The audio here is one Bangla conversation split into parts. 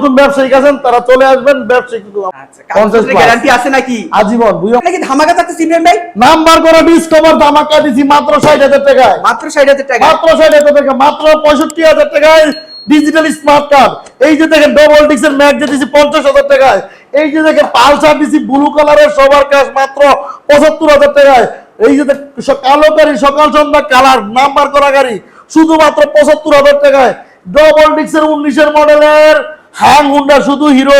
নতুন ব্যবসায়িক আছেন তারা চলে আসবেন ব্যবসায়িক আচ্ছা পঞ্চাশ plus। গ্যারান্টি আছে নাকি? আজীবন নাকি ধামাকা চাচ্ছে সিমরান ভাই? নাম্বার করে ডিসকভার ধামাকা দিছি মাত্র ষাট হাজার টাকায়। মাত্র ষাট হাজার টাকা মাত্র ষাট হাজার টাকা মাত্র পঁয়ষট্টি হাজার টাকায় ডিজিটাল স্মার্ট কার্ড এই যে দেখেন ডবল ডিক্সের ম্যাক যে দিছি টাকায়। এই যে দেখেন পালসার দিছি ব্লু কালারের সবার কাজ মাত্র পঁচাত্তর হাজার টাকায়। এই যে কালো গাড়ি সকাল সন্ধ্যা কালার নাম্বার করা গাড়ি শুধুমাত্র পঁচাত্তর হাজার টাকায়। ডবল ডিক্সের উনিশের মডেলের হ্যাং হুন্ডা শুধু হিরো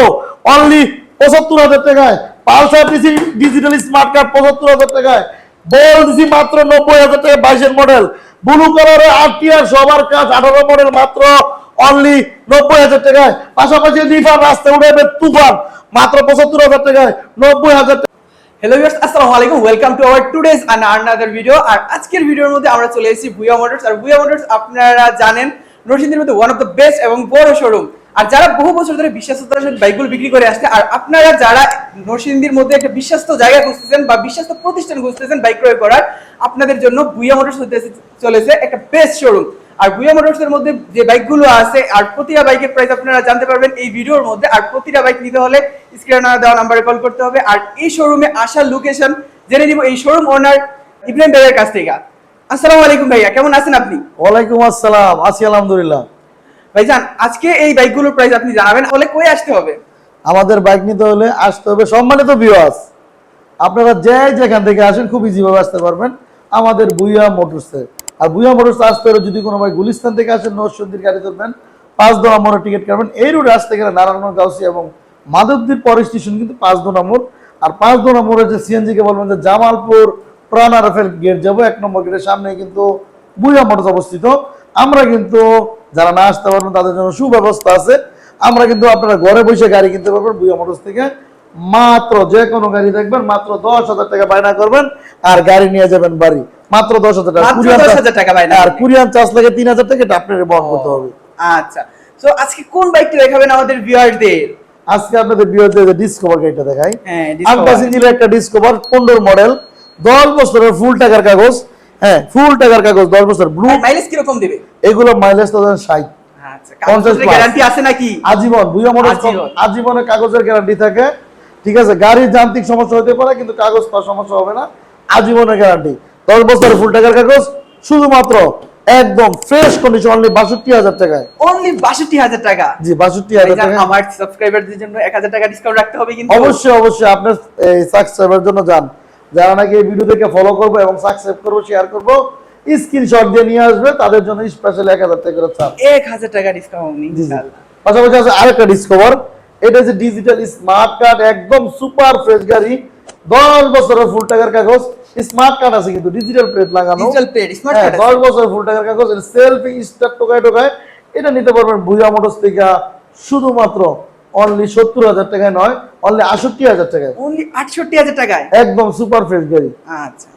অনলি পঁচাত্তর হাজার টাকায়। পালসার দিছি ডিজিটাল স্মার্ট কার্ড পঁচাত্তর হাজার টাকায়। বল দিছি মাত্র নব্বই হাজার টাকা বাইশের মডেল ব্লু কালারের আরটিআর সবার কাজ, আঠারো মডেল মাত্র অনলি নব্বই হাজার টাকায়। পাশাপাশি লিফার রাস্তা উঠে তুফান, মাত্র পঁচাত্তর হাজার টাকায়, নব্বই হাজার হ্যালো ভিউয়ার্স আসসালামু আলাইকুম welcome to our today's and another video আর আজকের ভিডিওর মধ্যে আমরা চলে এসেছি ভুয়া মোটরস আর ভুয়া মোটরস আপনারা জানেন, নরসিংদীর মধ্যে ওয়ান অফ দ্য বেস্ট এবং বড় শোরুম আর যারা বহু বছর ধরে বিশ্বাসতার সাথে বাইকগুলো বিক্রি করে আসছে। আর আপনারা যারা নরসিংদীর মধ্যে একটা বিশ্বস্ত জায়গা খুঁজতেছেন বা বিশ্বস্ত প্রতিষ্ঠান খুঁজতেছেন বাইক ক্রয় করার, আপনাদের জন্য ভুয়া মোটরস হতে চলেছে একটা বেস্ট শোরুম আর ভুয়া মোটরস এর মধ্যে যে বাইকগুলো আছে, আর প্রতিটা বাইকের প্রাইস আপনারা জানতে পারবেন এই ভিডিওর মধ্যে। আর প্রতিটা বাইক নিতে হলে স্ক্রিনে দেওয়া নাম্বারে কল করতে হবে। আর এই শোরুমে আসার লোকেশন জেনে নিব এই শোরুম ওনার ইব্রাহিম ভাইয়ের কাছ থেকে। আসসালামু আলাইকুম ভাইয়া, কেমন আছেন আপনি? ওয়ালাইকুম আসসালাম। আছি আলহামদুলিল্লাহ। ভাইজান, আজকে এই বাইকগুলোর প্রাইস আপনি জানাবেন, তাহলে কই আসতে হবে? আমাদের বাইক নিতে হলে আসতে হবে সম্মানিত বিওয়াস আপনারা যে যেখান থেকে আসেন খুব ইজি ভাবে আসতে পারবেন। আমাদের বুইয়া মোটরসে। আর বুইয়া মোটরসে আসতে হলে যদি কোনো ভাই গুলিস্তান থেকে আসেন, নরসিংদীর গাড়ি ধরবেন, পাঁচ দো নম্বরে টিকিট কাটবেন। এই রুটে আসতে গেলে নারায়ণগঞ্জ গাউসি এবং মাধবদীর পর স্টেশন কিন্তু পাঁচ দো নম্বর আর পাঁচ দো নম্বরে যে সিএনজি কে বলবেন যে জামালপুর প্রাণ আরফেল গেট যাব, এক নম্বর গেটের সামনে কিন্তু বুইয়া মোটরস অবস্থিত। আমরা কিন্তু যারা না আসতে পারবেন তাদের জন্য সুব্যবস্থা আছে। আমরা কিন্তু আপনারা ঘরে বসে গাড়ি কিনতে পারবেন বুয়া মোটরস থেকে। মাত্র যে কোনো গাড়ি দেখবেন মাত্র দশ হাজার টাকা বায়না করবেন আর গাড়ি নিয়ে যাবেন বাড়ি। মাত্র দশ হাজার টাকা। মাত্র কুরিয়ান 10,000 টাকা বায়না আর। কুরিয়ান চার্জ লাগে তিন হাজার টাকা এটা আপনার বহন করতে হবে। আচ্ছা। তো আজকে কোন বাইকটি দেখাবেন আমাদের ভিউয়ারদের? আজকে আপনাদের বিয়েতে ডিসকভার গাড়িটা দেখাই। হ্যাঁ। আটটা একটা ডিসকভার পনেরো মডেল দশ বছরের ফুল টাকার কাগজ। হ্যাঁ ফুল টাকার কাগজ দশ বছর ব্লু মাইলেজ দিবে? এগুলো মাইলেজ তো আচ্ছা কাগজের গ্যারান্টি আছে নাকি? আজীবন মোটর। আজীবনের কাগজের গ্যারান্টি থাকে ঠিক আছে? গাড়ির যান্ত্রিক সমস্যা হতে পারে কিন্তু কাগজ পাওয়ার সমস্যা হবে না আজীবনের গ্যারান্টি দশ বছরের ফুল টাকার কাগজ শুধুমাত্র একদম ফ্রেশ কন্ডিশন অনলি বাষট্টি হাজার টাকায়। অনলি বাষট্টি হাজার টাকা? জি বাষট্টি হাজার ভাইজান, টাকা আমার সাবস্ক্রাইবারদের জন্য এক হাজার টাকা ডিসকাউন্ট রাখতে হবে কিন্তু। অবশ্যই অবশ্যই আপনার এই সাবস্ক্রাইবার জন্য যান। যারা নাকি এই ভিডিও থেকে ফলো করব এবং সাবস্ক্রাইব করব শেয়ার করব স্ক্রিনশট দিয়ে নিয়ে আসবে তাদের জন্য স্পেশাল এক হাজার টাকা করে ছাড়। এক হাজার টাকা ডিসকাউন্ট পাশাপাশি আছে আরেকটা ডিসকভার এটা যে ডিজিটাল স্মার্ট কার্ড একদম সুপার ফ্রেশ গাড়ি দশ বছরের ফুল টাকার কাগজ। স্মার্ট কার্ড আছে কিন্তু ডিজিটাল প্লেট লাগানো। ডিজিটাল প্লেট স্মার্ট কার্ড দশ বছরের ফুল টাকার কাগজ সেলফি স্টার টোকায় টোকায় এটা নিতে পারবেন ভুজা মোটরস থেকে শুধুমাত্র অনলি সত্তর হাজার টাকায় নয় অনলি আষট্টি হাজার টাকায়। অনলি আটষট্টি হাজার টাকায়? একদম সুপার ফ্রেশ গাড়ি। আচ্ছা।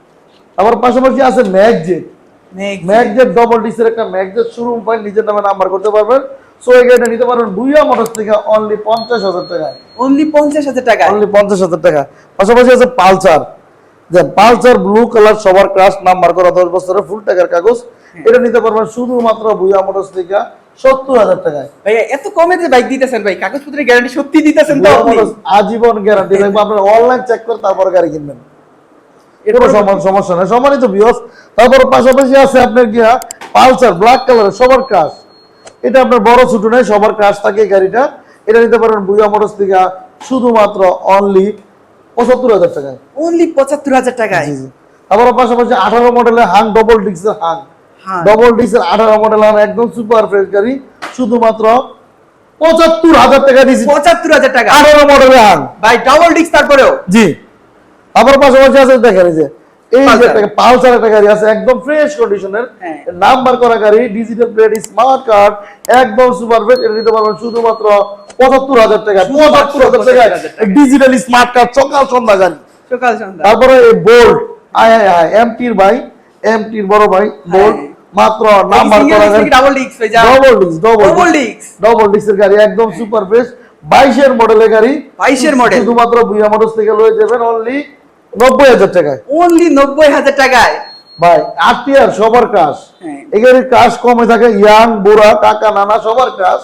আবার পাশাপাশি আছে ম্যাগজেট Next. ম্যাগজেট ডবল ডিসের একটা ম্যাগজেট শোরুম পাই নিজের নামে নাম্বার করতে পারবেন। সো এই গাড়িটা নিতে পারবেন বুইয়া মোটরস থেকে অনলি পঞ্চাশ হাজার টাকায়। অনলি পঞ্চাশ হাজার টাকা অনলি পঞ্চাশ হাজার টাকা। পাশাপাশি আছে পালসার যে পালসার ব্লু কালার সবার ক্রাশ নাম্বার করা দশ বছরের ফুল টাকার কাগজ। এটা নিতে পারবেন শুধুমাত্র বুইয়া মোটরস থেকে। সত্তর হাজার টাকায়। ভাইয়া এত কমে যে বাইক দিতেছেন ভাই কাগজপত্রের গ্যারান্টি সত্যি দিতেছেন তো আপনি? আজীবন গ্যারান্টি থাকবে আপনারা অনলাইন চেক করে তারপর গাড়ি কিনবেন। এরকম সমান সমস্যা নেই সম্মানিত বিয়স তারপর পাশাপাশি আছে আপনার গিয়া পালসার ব্ল্যাক কালার সবার ক্রাশ এটা আপনার বড় ছোট নেই সবার ক্রাশ থাকে গাড়িটা। এটা নিতে পারবেন বুইয়া মোটরস থেকে শুধুমাত্র অনলি পঁচাত্তর হাজার টাকায়। অনলি পঁচাত্তর হাজার টাকায়। আবার পাশাপাশি আঠারো মডেলের হাং ডবল হাং হাং। ডবল ডিক্সের আঠারো মডেল হাং একদম সুপার ফ্রেশ গাড়ি শুধুমাত্র পঁচাত্তর হাজার টাকা দিয়েছি। পঁচাত্তর হাজার টাকা। আঠারো মডেলের হাং ভাই ডাবল ডিস্ক তারপরেও? জি। আবার পাশাপাশি আছে দেখেন যে এই যে পালসার। একটা পালসার একটা গাড়ি আছে একদম ফ্রেশ কন্ডিশনের হ্যাঁ। নাম্বার করা গাড়ি ডিজিটাল প্লেট স্মার্ট কার্ড একদম সুপার ফ্রেশ এটা নিতে পারবেন শুধুমাত্র পঁচাত্তর হাজার টাকা। পঁচাত্তর হাজার টাকা ডিজিটাল স্মার্ট কার্ড সকাল সন্ধ্যা গাড়ি। সকাল সন্ধ্যা। তারপরে এই বোল্ট আয় আয় আয় এমটির ভাই এমটির বড় ভাই বোল্ট হ্যাঁ। মাত্র নাম্বার ডাবল ডিস্ক যা double disc double double disc double ডিস্কের গাড়ি একদম সুপার ফ্রেশ বাইশের মডেলের গাড়ি। 22 এর model। শুধুমাত্র বুয়া মোটরস থেকে লয়ে যাবেন অনলি নব্বই হাজার টাকায়। অনলি নব্বই হাজার টাকায়। ভাই আরটিআর সবার কাজ হ্যাঁ। এই গাড়ির কাজ কমে থাকে ইয়াং বুড়া কাকা নানা সবার কাজ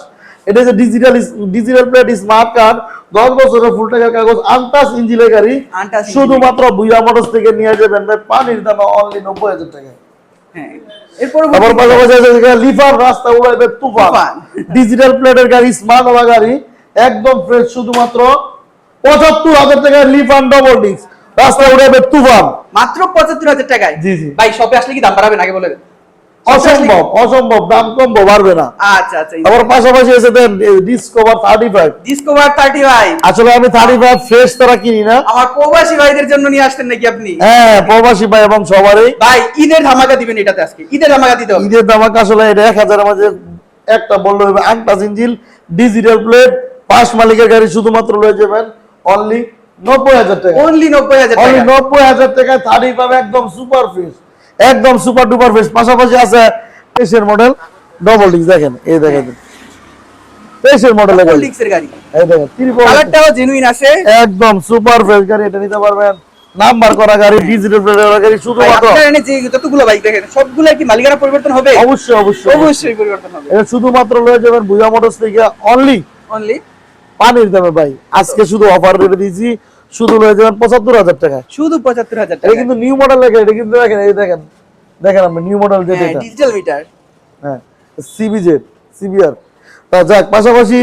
এটা হচ্ছে digital digital plate smart card দশ বছরের ফুল টাকার কাগজ আনটাস ইঞ্জিনের গাড়ি। শুধুমাত্র বুয়া মোটরস থেকে নিয়ে যাবেন ভাই পানির দাম অনলি নব্বই হাজার টাকা হ্যাঁ। তারপর পাশাপাশি আছে লিফার রাস্তা উড়াইবে তুফান। তুফান। ডিজিটাল প্লেটের গাড়ি স্মার্ট ওলা গাড়ি একদম ফ্রেশ শুধুমাত্র পঁচাত্তর হাজার টাকা লিফান ডবল ডিস্ক রাস্তা উড়াইবে তুফান। মাত্র পঁচাত্তর হাজার টাকায়? জি, জি। ভাই শপে আসলে কি দাম বাড়াবেন? আগে বলে অসম্ভব অসম্ভব দাম কমবো পারবে না। আচ্ছা আচ্ছা তারপর পাশাপাশি এসে then Discover thirty five Discover thirty ভাই আসলে আমি থার্টি ফাইভ ফ্রেশ তারা কিনি না। আমার প্রবাসী ভাইদের জন্য নিয়ে আসতেন নাকি আপনি? হ্যাঁ প্রবাসী ভাই এবং সবারই। ভাই ঈদের ধামাকা দিবেন এটাতে আজকে। ঈদের ধামাকা দিতে হবে। ঈদের দামাক আসলে এটা এক হাজারের মাঝে একটা বলল হবে ডিজিটাল প্লেট পাঁচ মালিকের গাড়ি শুধুমাত্র লয়ে যাবেন অনলি নব্বই হাজার টাকা। অনলি নব্বই হাজার অনলি নব্বই হাজার টাকায় থার্টি পাবে একদম সুপার ফ্রেশ একদম সুপার ডুপার ফ্রেশ পাশাপাশি আছে এসের মডেল ডবল ডিস্ক দেখেন এই দেখেন। এসের মডেলের গাড়ি গাড়ি। এই দেখেন ত্রিপল কালারটাও জেনুইন আছে। একদম সুপার ফ্রেশ গাড়ি এটা নিতে পারবেন। নাম্বার করা গাড়ি ডিজিটাল প্লেটের গাড়ি ভাই, শুধুমাত্র আপনার এনে যে যতগুলো বাইক দেখেন সবগুলো কি মালিকানা পরিবর্তন হবে? অবশ্যই অবশ্যই। অবশ্যই পরিবর্তন হবে। এটা শুধুমাত্র লয়ে যাবেন বুয়া মোটরস থেকে অনলি অনলি পানির দামে ভাই। আজকে শুধু অফার রেটে দিয়েছি শুধু লয়ে যাবেন পঁচাত্তর হাজার টাকা শুধু পঁচাত্তর হাজার টাকা কিন্তু নিউ মডেল লেখা এটা কিন্তু দেখেন এই দেখেন। দেখেন আপনি নিউ মডেল যেটা ডিজিটাল মিটার হ্যাঁ সিবিজেড সিবিআর তা যাক পাশাপাশি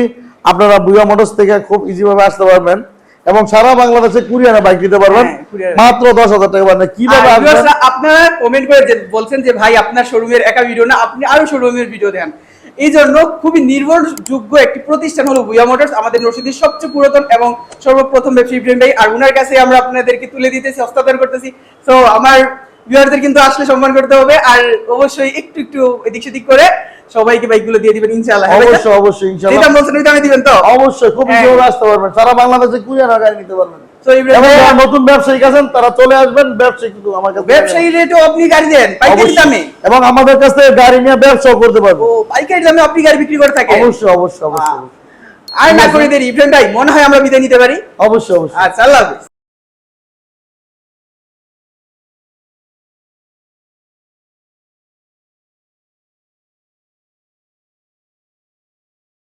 আপনারা বুয়া মোটরস থেকে খুব ইজি ভাবে আসতে পারবেন এবং সারা বাংলাদেশে কুরিয়ারে বাইক দিতে পারবেন। হ্যাঁ, মাত্র দশ হাজার টাকা পাবেন কীভাবে আপনারা কমেন্ট করে বলছেন যে ভাই আপনার শোরুমের একা ভিডিও না আপনি আরও শোরুমের ভিডিও দেন। এই জন্য খুবই নির্ভরযোগ্য একটি প্রতিষ্ঠান হলো বুয়া মোটরস আমাদের নরসিংদীর সবচেয়ে পুরাতন এবং সর্বপ্রথম ব্যবসায়ী ইব্রাহিম ভাই আর উনার কাছে আমরা আপনাদেরকে তুলে দিতেছি হস্তান্তর করতেছি। তো আমার ভিউয়ারদের কিন্তু আসলে সম্মান করতে হবে আর অবশ্যই একটু একটু এদিক সেদিক করে সবাইকে বাইকগুলো দিয়ে দিবেন ইনশাআল্লাহ হ্যাঁ? অবশ্যই অবশ্যই যেটা ইনশাআল্লাহ বলছেন ওইটা আমি দিবেন তো? অবশ্যই খুব হ্যাঁ। ভাবে আসতে পারবেন। সারা বাংলাদেশে কুরিয়ারে গাড়ি নিতে পারবেন। তো নতুন আছেন তারা চলে আসবেন ব্যবসায়ী কিন্তু আমার কাছে ব্যবসায়ী রেটও আপনি গাড়ি দেন পাইকারি। দামে। এবং আমাদের কাছ থেকে গাড়ি নিয়ে ব্যবসা করতে পারব ও পাইকারি দামে আপনি গাড়ি বিক্রি করে থাকেন? অবশ্যই অবশ্যই অবশ্যই আর না করে দেরি। ইব্রাহিম ভাই মনে হয় আমরা বিদায় নিতে পারি। অবশ্যই অবশ্যই। আচ্ছা আল্লাহ হাফেজ।